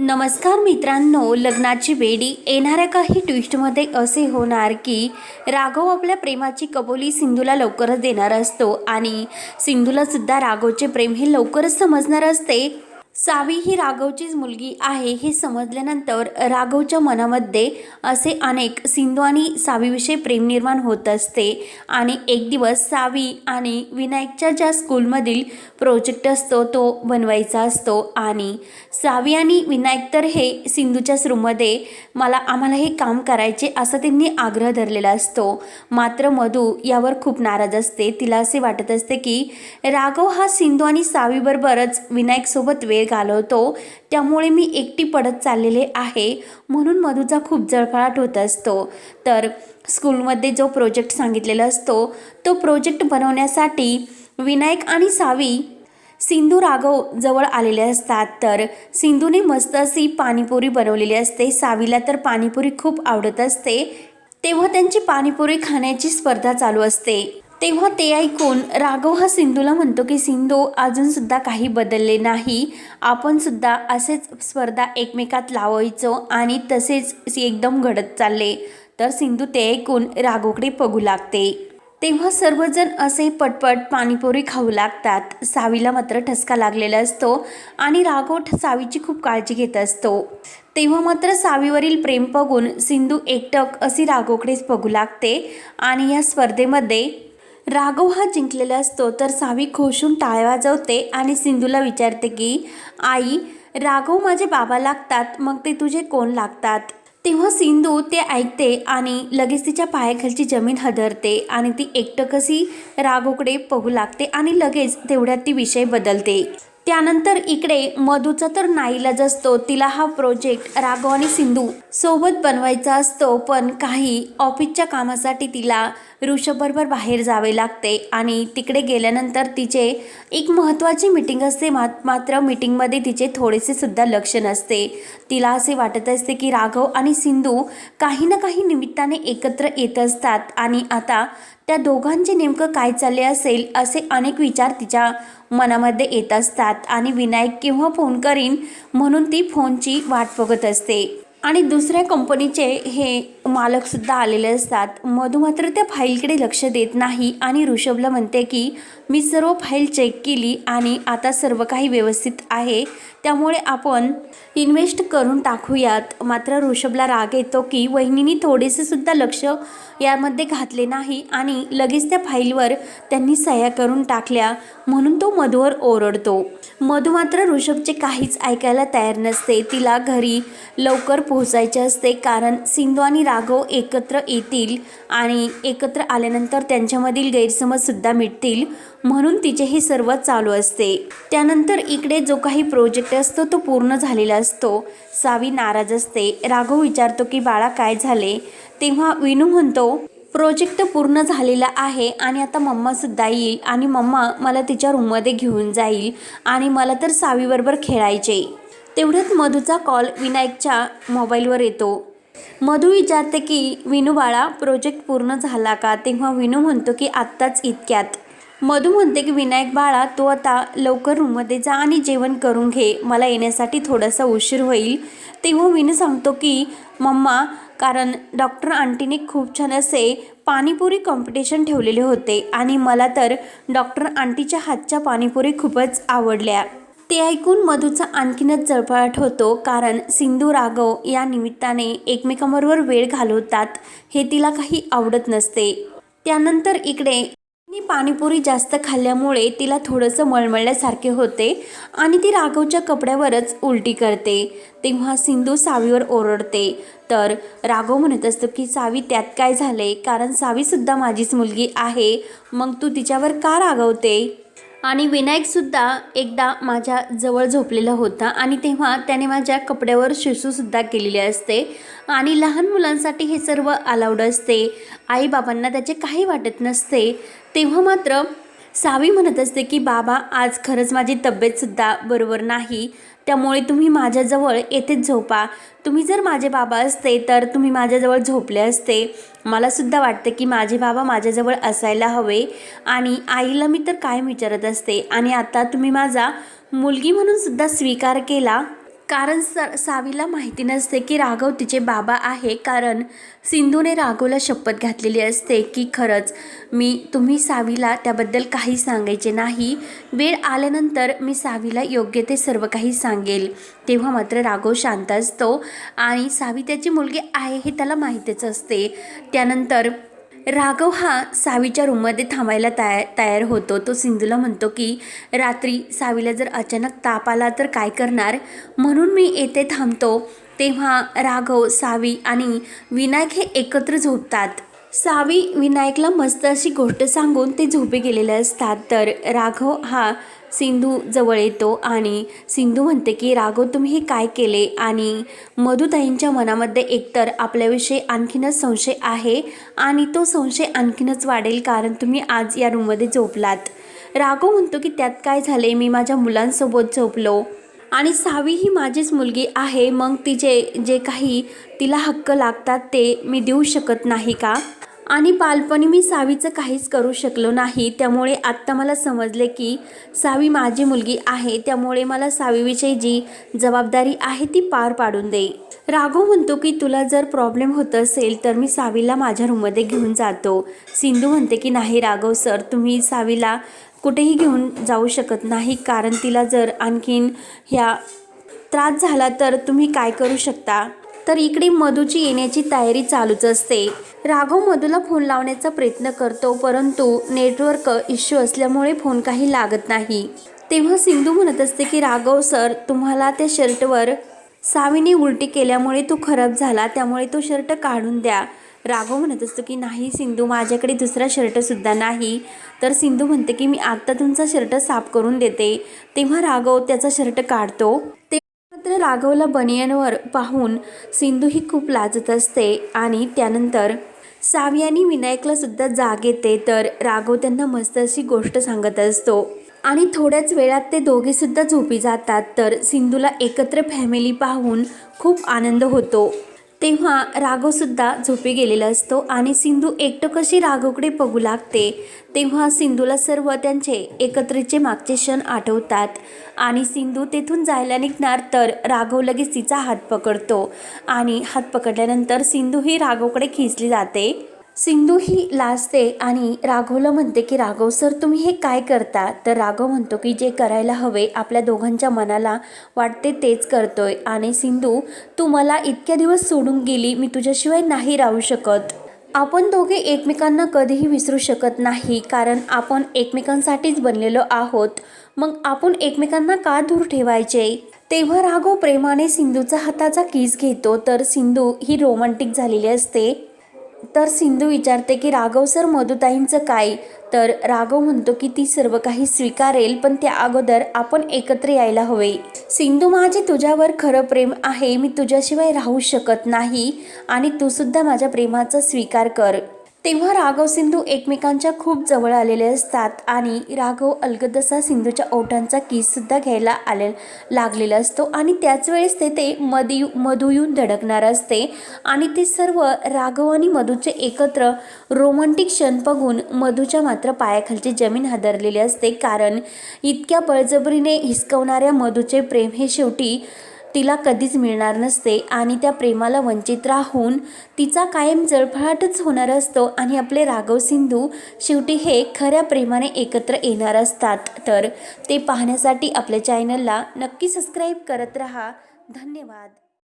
नमस्कार मित्रांनो लग्नाची वेडी येणाऱ्या काही ट्विस्टमध्ये असे होणार की राघव आपल्या प्रेमाची कबोली सिंधूला लवकरच देणार असतो आणि सिंधूलासुद्धा राघवचे प्रेम हे लवकरच समजणार असते. सावी ही राघवचीच मुलगी आहे हे समजल्यानंतर राघवच्या मनामध्ये असे अनेक सिंधू आणि सावीविषयी प्रेम निर्माण होत असते. आणि एक दिवस सावी आणि विनायकच्या ज्या स्कूलमधील प्रोजेक्ट असतो तो बनवायचा असतो. आणि सावी आणि विनायक तर हे सिंधूच्याच रूममध्ये मला आम्हाला हे काम करायचे असं त्यांनी आग्रह धरलेला असतो. मात्र मधू यावर खूप नाराज असते. तिला असे वाटत असते की राघव हा सिंधू आणि सावीबरोबरच विनायकसोबत वेळ घालवतो. त्यामुळे मी एकटी पडत चाललेले आहे. म्हणून मधूचा खूप जळफळाट होत असतो. तर स्कूलमध्ये जो प्रोजेक्ट सांगितलेला असतो तो प्रोजेक्ट बनवण्यासाठी विनायक आणि सावी सिंधू राघव जवळ आलेले असतात. तर सिंधूने मस्त अशी पाणीपुरी बनवलेली असते. सावीला तर पाणीपुरी खूप आवडत असते. तेव्हा त्यांची पाणीपुरी खाण्याची स्पर्धा चालू असते. तेव्हा ते ऐकून राघव हा सिंधूला म्हणतो की सिंधू अजूनसुद्धा काही बदलले नाही. आपणसुद्धा असेच स्पर्धा एकमेकात लावायचो आणि तसेच एकदम घडत चालले तर सिंधू ते ऐकून राघवकडे बघू लागते. तेव्हा सर्वजण असे पटपट पाणीपुरी खाऊ लागतात. सावीला मात्र ठसका लागलेला असतो आणि राघव सावीची खूप काळजी घेत असतो. तेव्हा मात्र सावीवरील प्रेम बघून सिंधू एकटक अशी राघवकडेच बघू लागते आणि या स्पर्धेमध्ये राघव हा जिंकलेला असतो तर सावी खोशून टाळ वाजवते आणि सिंधूला विचारते की आई राघव माझे बाबा लागतात मग ते तुझे कोण लागतात? तेव्हा सिंधू ते ऐकते आणि लगेच तिच्या पायाखालची जमीन हदरते आणि ती एकटकशी राघवकडे बघू लागते आणि लगेच तेवढ्यात ती विषय बदलते. त्यानंतर इकडे मधूचा तर नाईलाज असतो तिला हा प्रोजेक्ट राघव आणि सिंधू सोबत बनवायचा असतो पण काही ऑफिसच्या कामासाठी तिला ऋषभबरोबर बाहेर जावे लागते आणि तिकडे गेल्यानंतर तिचे एक महत्त्वाची मीटिंग असते. मा मात्र मीटिंगमध्ये तिचे थोडेसे सुद्धा लक्ष नसते. तिला असे वाटत असते की राघव आणि सिंधू काही ना काही निमित्ताने एकत्र येत असतात आणि आता त्या दोघांचे नेमकं काय चालले असेल असे अनेक विचार तिच्या मनामध्ये येत असतात आणि विनायक केव्हा फोन करीन म्हणून ती फोनची वाट बघत असते. आणि दुसऱ्या कंपनीचे हे मालकसुद्धा आलेले असतात. मधू मात्र त्या फाईलकडे लक्ष देत नाही आणि ऋषभला म्हणते की मी सर्व फाईल चेक केली आणि आता सर्व काही व्यवस्थित आहे. त्यामुळे आपण इन्व्हेस्ट करून टाकूयात. मात्र ऋषभला राग येतो की वहिनीनी थोडेसेसुद्धा लक्ष यामध्ये घातले नाही आणि लगेच त्या फाईलवर त्यांनी सह्या करून टाकल्या. म्हणून तो मधूवर ओरडतो. मधू मात्र ऋषभचे काहीच ऐकायला तयार नसते. तिला घरी लवकर पोहोचायचे असते कारण सिंधू आणि राघव एकत्र येतील आणि एकत्र आल्यानंतर त्यांच्यामधील गैरसमजसुद्धा मिटतील. म्हणून तिचे हे सर्व चालू असते. त्यानंतर इकडे जो काही प्रोजेक्ट असतो तो पूर्ण झालेला असतो. सावी नाराज असते. राघव विचारतो की बाळा काय झाले? तेव्हा विनू म्हणतो प्रोजेक्ट पूर्ण झालेला आहे आणि आता मम्मासुद्धा येईल आणि मम्मा मला तिच्या रूममध्ये घेऊन जाईल आणि मला तर सावीबरोबर खेळायचे. तेवढ्यात मधूचा कॉल विनायकच्या मोबाईलवर येतो. मधू विचारते की विनू बाळा प्रोजेक्ट पूर्ण झाला का? तेव्हा विनू म्हणतो की आत्ताच इतक्यात. मधू म्हणते की विनायक बाळा तू आता लवकर रूममध्ये जा आणि जेवण करून घे. मला येण्यासाठी थोडासा उशीर होईल. तेव्हा विनू सांगतो की मम्मा कारण डॉक्टर आंटीने खूप छान असे पाणीपुरी कॉम्पिटिशन ठेवलेले होते आणि मला तर डॉक्टर आंटीच्या हातच्या पाणीपुरी खूपच आवडल्या. ते ऐकून मधूचा आणखीनच जळफळाट होतो कारण सिंधू राघव या निमित्ताने एकमेकांबरोबर वेळ घालवतात हे तिला काही आवडत नसते. त्यानंतर इकडे ती पाणीपुरी जास्त खाल्ल्यामुळे तिला थोडंसं मळमळल्यासारखे होते आणि ती राघवच्या कपड्यावरच उलटी करते. तेव्हा सिंधू सावीवर ओरडते. तर राघव म्हणत असतो की सावी त्यात काय झाले कारण सावीसुद्धा माझीच मुलगी आहे. मग तू तिच्यावर का रागवते? आणि विनायकसुद्धा एकदा माझ्या जवळ झोपलेला होता आणि तेव्हा त्याने माझ्या कपड्यावर शिसूसुद्धा केलेली असते. आणि लहान मुलांसाठी हे सर्व अलाउड असते. आईबाबांना त्याचे काही वाटत नसते. तेव्हा मात्र सावी म्हणत असते की बाबा आज खरंच माझी तब्येतसुद्धा बरोबर नाही. त्यामुळे तुम्ही माझ्याजवळ येथेच झोपा. तुम्ही जर माझे बाबा असते तर तुम्ही माझ्याजवळ झोपले असते. मलासुद्धा वाटतं की माझे बाबा माझ्याजवळ असायला हवे. आणि आईला मी तर कायम विचारत असते. आणि आता तुम्ही माझा मुलगी म्हणून सुद्धा स्वीकार केला. कारण स सावीला माहिती नसते की राघव तिचे बाबा आहे. कारण सिंधूने राघवला शपथ घातलेली असते की खरंच मी तुम्ही सावीला त्याबद्दल काही सांगायचे नाही. वेळ आल्यानंतर मी सावीला योग्य ते सर्व काही सांगेल. तेव्हा मात्र राघव शांत असतो. आणि सावी त्याची मुलगी आहे हे त्याला माहीतच असते. त्यानंतर राघव हा सावीच्या रूममध्ये थांबायला तयार तयार होतो. तो सिंधूला म्हणतो की रात्री सावीला जर अचानक ताप आला तर काय करणार म्हणून मी येथे थांबतो. तेव्हा राघव सावी आणि विनायक हे एकत्र झोपतात. सावी विनायकला मस्त अशी गोष्ट सांगून ते झोपे गेलेले असतात. तर राघव हा सिंधू जवळ येतो आणि सिंधू म्हणते की राघव तुम्ही हे काय केले? आणि मधुताईंच्या मनामध्ये एकतर आपल्याविषयी आणखीनच संशय आहे आणि तो संशय आणखीनच वाढेल कारण तुम्ही आज या रूममध्ये झोपलात. राघव म्हणतो की त्यात काय झाले? मी माझ्या मुलांसोबत झोपलो आणि सावी ही माझीच मुलगी आहे. मग तिचे जे काही तिला हक्क लागतात ते मी देऊ शकत नाही का? आणि बालपणी मी सावीचं काहीच करू शकलो नाही. त्यामुळे आत्ता मला समजले की सावी माझी मुलगी आहे. त्यामुळे मला सावीविषयी जी जबाबदारी आहे ती पार पाडून दे. राघव म्हणतो की तुला जर प्रॉब्लेम होत असेल तर मी सावीला माझ्या रूममध्ये घेऊन जातो. सिंधू म्हणते की नाही राघव सर तुम्ही सावीला कुठेही घेऊन जाऊ शकत नाही. कारण तिला जर आणखीन ह्या त्रास झाला तर तुम्ही काय करू शकता? तर इकडे मधूची येण्याची तयारी चालूच असते. राघव मधूला फोन लावण्याचा प्रयत्न करतो परंतु नेटवर्क इश्यू असल्यामुळे फोन काही लागत नाही. तेव्हा सिंधू म्हणत असते की राघव सर तुम्हाला त्या शर्टवर सावीने उलटी केल्यामुळे तो खराब झाला त्यामुळे तो शर्ट काढून द्या. राघव म्हणत असतो की नाही सिंधू माझ्याकडे दुसरा शर्टसुद्धा नाही. तर सिंधू म्हणते की मी आत्ता तुमचा शर्ट साफ करून देते. तेव्हा राघव त्याचा शर्ट काढतो. ते मात्र राघवला बनियनवर पाहून सिंधू ही खूप लाजत असते आणि त्यानंतर सावी आणि विनायकला सुद्धा जाग येते तर राघव त्यांना मस्त अशी गोष्ट सांगत असतो. आणि थोड्याच वेळात ते दोघेसुद्धा झोपी जातात तर सिंधूला एकत्र फॅमिली पाहून खूप आनंद होतो. तेव्हा राघवसुद्धा झोपी गेलेला असतो आणि सिंधू एकटं कशी राघवकडे बघू लागते तेव्हा सिंधूला सर्व त्यांचे एकत्रितचे मागचे क्षण आठवतात. आणि सिंधू तेथून जायला निघणार तर राघव लगेच तिचा हात पकडतो. आणि हात पकडल्यानंतर सिंधू ही राघवकडे खेचली जाते. सिंधू ही लाजते आणि राघवला म्हणते की राघव सर तुम्ही हे काय करता? तर राघव म्हणतो की जे करायला हवे आपल्या दोघांच्या मनाला वाटते तेच करतोय आणि सिंधू तू मला इतक्या दिवस सोडून गेली मी तुझ्याशिवाय नाही राहू शकत. आपण दोघे एकमेकांना कधीही विसरू शकत नाही कारण आपण एकमेकांसाठीच बनलेलो आहोत. मग आपण एकमेकांना का दूर ठेवायचे? तेव्हा राघव प्रेमाने सिंधूचा हाताचा किस घेतो तर सिंधू ही रोमॅन्टिक झालेली असते. तर सिंधू विचारते की राघव सर मधुताईंचं काय? तर राघव म्हणतो की ती सर्व काही स्वीकारेल पण त्या अगोदर आपण एकत्र यायला हवे. सिंधू माझे तुझ्यावर खरं प्रेम आहे मी तुझ्याशिवाय राहू शकत नाही आणि तू सुद्धा माझ्या प्रेमाचा स्वीकार कर. तेव्हा राघव सिंधू एकमेकांच्या खूप जवळ आलेले असतात आणि राघव अलगदसा सिंधूच्या ओठांचा किससुद्धा घ्यायला आले लागलेला असतो आणि त्याच वेळेस तेथे मधी मधू येऊन धडकणार असते. आणि ते सर्व राघव आणि मधूचे एकत्र रोमॅन्टिक क्षण बघून मधूच्या मात्र पायाखालची जमीन हादरलेली असते. कारण इतक्या बळजबरीने हिसकवणाऱ्या मधूचे प्रेम हे शेवटी तिला कधीच मिळणार नसते आणि त्या प्रेमाला वंचित राहून तिचा कायम जळफळाटच होणार असतो आणि आपले राघव सिंधू शेवटी हे खऱ्या प्रेमाने एकत्र येणार असतात. तर ते पाहण्यासाठी आपल्या चॅनलला नक्की सबस्क्राईब करत राहा. धन्यवाद.